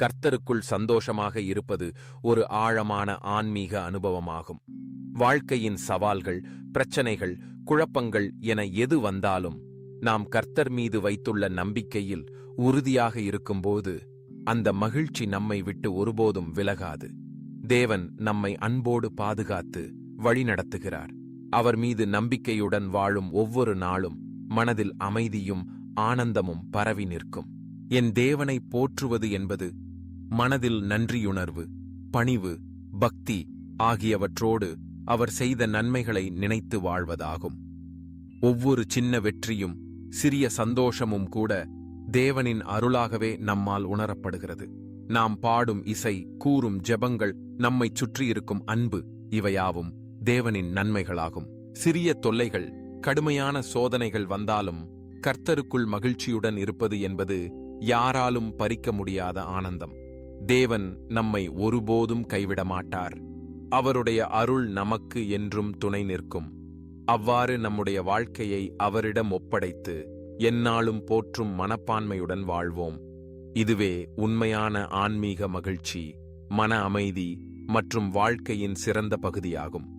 கர்த்தருக்குள் சந்தோஷமாக இருப்பது ஒரு ஆழமான ஆன்மீக அனுபவமாகும். வாழ்க்கையின் சவால்கள் பிரச்சனைகள் குழப்பங்கள் என எது வந்தாலும் நாம் கர்த்தர் மீது வைத்துள்ள நம்பிக்கையில் உறுதியாக இருக்கும்போது அந்த மகிழ்ச்சி நம்மை விட்டு ஒருபோதும் விலகாது. தேவன் நம்மை அன்போடு பாதுகாத்து வழிநடத்துகிறார். அவர் மீது நம்பிக்கையுடன் வாழும் ஒவ்வொரு நாளும் மனதில் அமைதியும் ஆனந்தமும் பரவி நிற்கும். என் தேவனை போற்றுவது என்பது மனதில் நன்றியுணர்வு பணிவு பக்தி ஆகியவற்றோடு அவர் செய்த நன்மைகளை நினைத்து வாழ்வதாகும். ஒவ்வொரு சின்ன வெற்றியும் சிறிய சந்தோஷமும் கூட தேவனின் அருளாகவே நம்மால் உணரப்படுகிறது. நாம் பாடும் இசை கூறும் ஜெபங்கள் நம்மைச் சுற்றியிருக்கும் அன்பு இவையாவும் தேவனின் நன்மைகளாகும். சிறிய தொல்லைகள் கடுமையான சோதனைகள் வந்தாலும் கர்த்தருக்குள் மகிழ்ச்சியுடன் இருப்பது என்பது யாராலும் பறிக்க முடியாத ஆனந்தம். தேவன் நம்மை ஒருபோதும் கைவிட மாட்டார் அவருடைய அருள் நமக்கு என்றும் துணை நிற்கும். அவ்வாறு நம்முடைய வாழ்க்கையை அவரிடம் ஒப்படைத்து எந்நாளும் போற்றும் மனப்பான்மையுடன் வாழ்வோம். இதுவே உண்மையான ஆன்மீக மகிழ்ச்சி மன அமைதி மற்றும் வாழ்க்கையின் சிறந்த பகுதியாகும்.